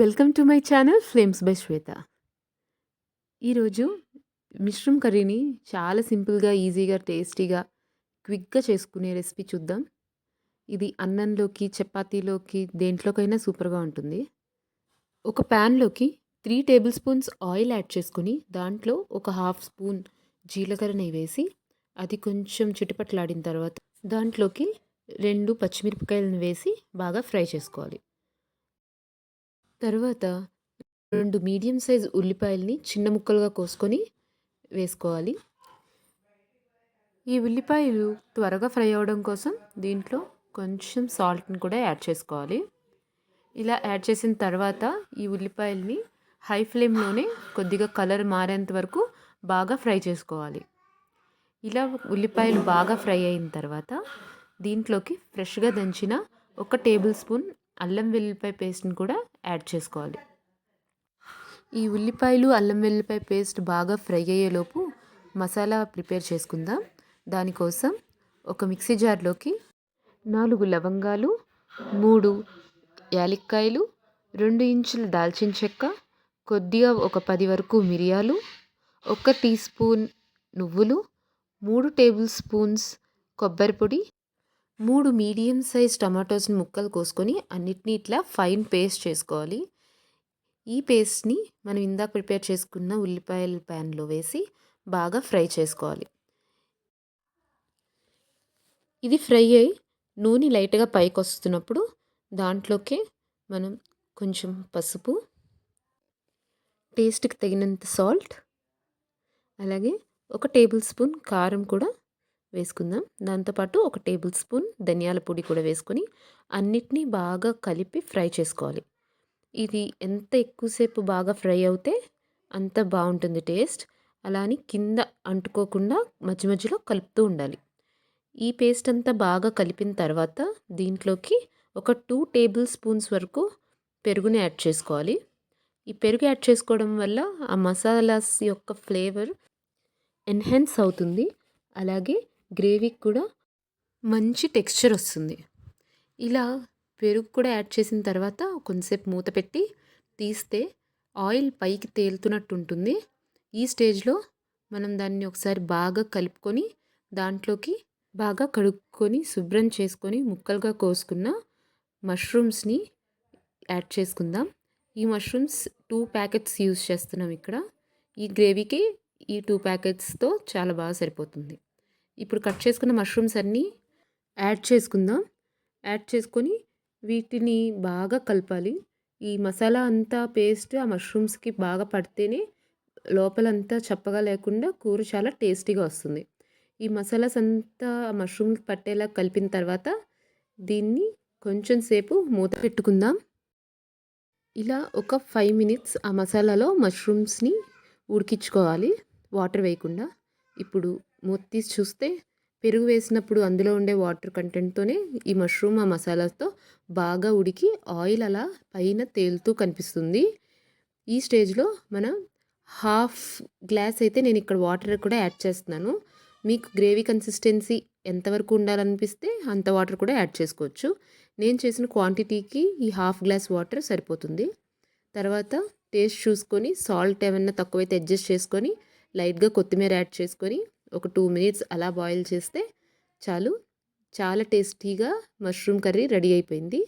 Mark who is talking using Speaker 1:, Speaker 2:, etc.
Speaker 1: Welcome to my channel flames by Shweta. ఈరోజు మిశ్రమ్ కర్రీని చాలా సింపుల్గా ఈజీగా టేస్టీగా క్విక్గా చేసుకునే రెసిపీ చూద్దాం. ఇది అన్నంలోకి చపాతీలోకి దేంట్లోకైనా సూపర్గా ఉంటుంది. ఒక ప్యాన్లోకి three tablespoons oil add చేసుకుని దాంట్లో ఒక హాఫ్ స్పూన్ జీలకర్ర నెయ్యి వేసి అది కొంచెం చిటపట్లాడిన తర్వాత దాంట్లోకి రెండు పచ్చిమిరపకాయలను వేసి బాగా ఫ్రై చేసుకోవాలి. తర్వాత రెండు మీడియం సైజ్ ఉల్లిపాయల్ని చిన్న ముక్కలుగా కోసుకొని వేసుకోవాలి. ఈ ఉల్లిపాయలు త్వరగా ఫ్రై అవ్వడం కోసం దీంట్లో కొంచెం సాల్ట్ని కూడా యాడ్ చేసుకోవాలి. ఇలా యాడ్ చేసిన తర్వాత ఈ ఉల్లిపాయల్ని హై ఫ్లేమ్లోనే కొద్దిగా కలర్ మారేంత వరకు బాగా ఫ్రై చేసుకోవాలి. ఇలా ఉల్లిపాయలు బాగా ఫ్రై అయిన తర్వాత దీంట్లోకి ఫ్రెష్గా దంచిన ఒక టేబుల్ స్పూన్ అల్లం వెల్లుల్లిపాయ పేస్ట్ని కూడా యాడ్ చేసుకోవాలి. ఈ ఉల్లిపాయలు అల్లం వెల్లుల్లిపాయ పేస్ట్ బాగా ఫ్రై అయ్యేలోపు మసాలా ప్రిపేర్ చేసుకుందాం. దానికోసం ఒక మిక్సీ జార్లోకి నాలుగు లవంగాలు మూడు యాలక్కాయలు రెండు ఇంచులు దాల్చిన చెక్క కొద్దిగా ఒక పది వరకు మిరియాలు ఒక టీ స్పూన్ నువ్వులు మూడు టేబుల్ స్పూన్స్ కొబ్బరి పొడి మూడు మీడియం సైజ్ టమాటోస్ని ముక్కలు కోసుకొని అన్నిటినీ ఇట్లా ఫైన్ పేస్ట్ చేసుకోవాలి. ఈ పేస్ట్ని మనం ఇందాక ప్రిపేర్ చేసుకున్న ఉల్లిపాయల ప్యాన్లో వేసి బాగా ఫ్రై చేసుకోవాలి. ఇది ఫ్రై అయ్యి నూనె లైట్గా పైకి వస్తున్నప్పుడు దాంట్లోకి మనం కొంచెం పసుపు టేస్ట్కి తగినంత సాల్ట్ అలాగే ఒక టేబుల్ స్పూన్ కారం కూడా వేసుకుందాం. దాంతోపాటు ఒక టేబుల్ స్పూన్ ధనియాల పొడి కూడా వేసుకొని అన్నిటినీ బాగా కలిపి ఫ్రై చేసుకోవాలి. ఇది ఎంత ఎక్కువసేపు బాగా ఫ్రై అవుతే అంత బాగుంటుంది టేస్ట్. అలా అని కింద అంటుకోకుండా మధ్య మధ్యలో కలుపుతూ ఉండాలి. ఈ పేస్ట్ అంతా బాగా కలిపిన తర్వాత దీంట్లోకి ఒక టూ టేబుల్ స్పూన్స్ వరకు పెరుగుని యాడ్ చేసుకోవాలి. ఈ పెరుగు యాడ్ చేసుకోవడం వల్ల ఆ మసాలాస్ యొక్క ఫ్లేవర్ ఎన్హాన్స్ అవుతుంది. అలాగే గ్రేవీకి కూడా మంచి టెక్స్చర్ వస్తుంది. ఇలా పెరుగు కూడా యాడ్ చేసిన తర్వాత కొంతసేపు మూత పెట్టి తీస్తే ఆయిల్ పైకి తేలుతున్నట్టు ఉంటుంది ఈ స్టేజ్లో మనం దాన్ని ఒకసారి బాగా కలుపుకొని దాంట్లోకి బాగా కడుక్కొని శుభ్రం చేసుకొని ముక్కలుగా కోసుకున్న మష్రూమ్స్ని యాడ్ చేసుకుందాం. ఈ మష్రూమ్స్ టూ ప్యాకెట్స్ యూస్ చేస్తున్నాం ఇక్కడ. ఈ గ్రేవీకి ఈ టూ ప్యాకెట్స్తో చాలా బాగా సరిపోతుంది. ఇప్పుడు కట్ చేసుకున్న మష్రూమ్స్ అన్నీ యాడ్ చేసుకుందాం. యాడ్ చేసుకొని వీటిని బాగా కలపాలి. ఈ మసాలా అంతా పేస్ట్ ఆ మష్రూమ్స్కి బాగా పడితేనే లోపలంతా చప్పగా లేకుండా కూర చాలా టేస్టీగా వస్తుంది. ఈ మసాలాస్ అంతా ఆ మష్రూమ్కి పట్టేలా కలిపిన తర్వాత దీన్ని కొంచెం సేపు మూత పెట్టుకుందాం. ఇలా ఒక ఫైవ్ మినిట్స్ ఆ మసాలాలో మష్రూమ్స్ని ఉడికించుకోవాలి. వాటర్ వేయకుండా. ఇప్పుడు మూత తీసి చూస్తే పెరుగు వేసినప్పుడు అందులో ఉండే వాటర్ కంటెంట్తోనే ఈ మష్రూమ్ ఆ మసాలాతో బాగా ఉడికి ఆయిల్ అలా పైన తేలుతూ కనిపిస్తుంది. ఈ స్టేజ్లో మనం హాఫ్ గ్లాస్ అయితే నేను ఇక్కడ వాటర్ కూడా యాడ్ చేస్తున్నాను. మీకు గ్రేవీ కన్సిస్టెన్సీ ఎంతవరకు ఉండాలనిపిస్తే అంత వాటర్ కూడా యాడ్ చేసుకోవచ్చు. నేను చేసిన క్వాంటిటీకి ఈ హాఫ్ గ్లాస్ వాటర్ సరిపోతుంది. తర్వాత టేస్ట్ చూసుకొని సాల్ట్ ఏమన్నా తక్కువైతే అడ్జస్ట్ చేసుకొని లైట్గా కొత్తిమీర యాడ్ చేసుకొని ఒక టూ మినిట్స్ అలా బాయిల్ చేస్తే చాలు. చాలా టేస్టీగా మష్రూమ్ కర్రీ రెడీ అయిపోయింది.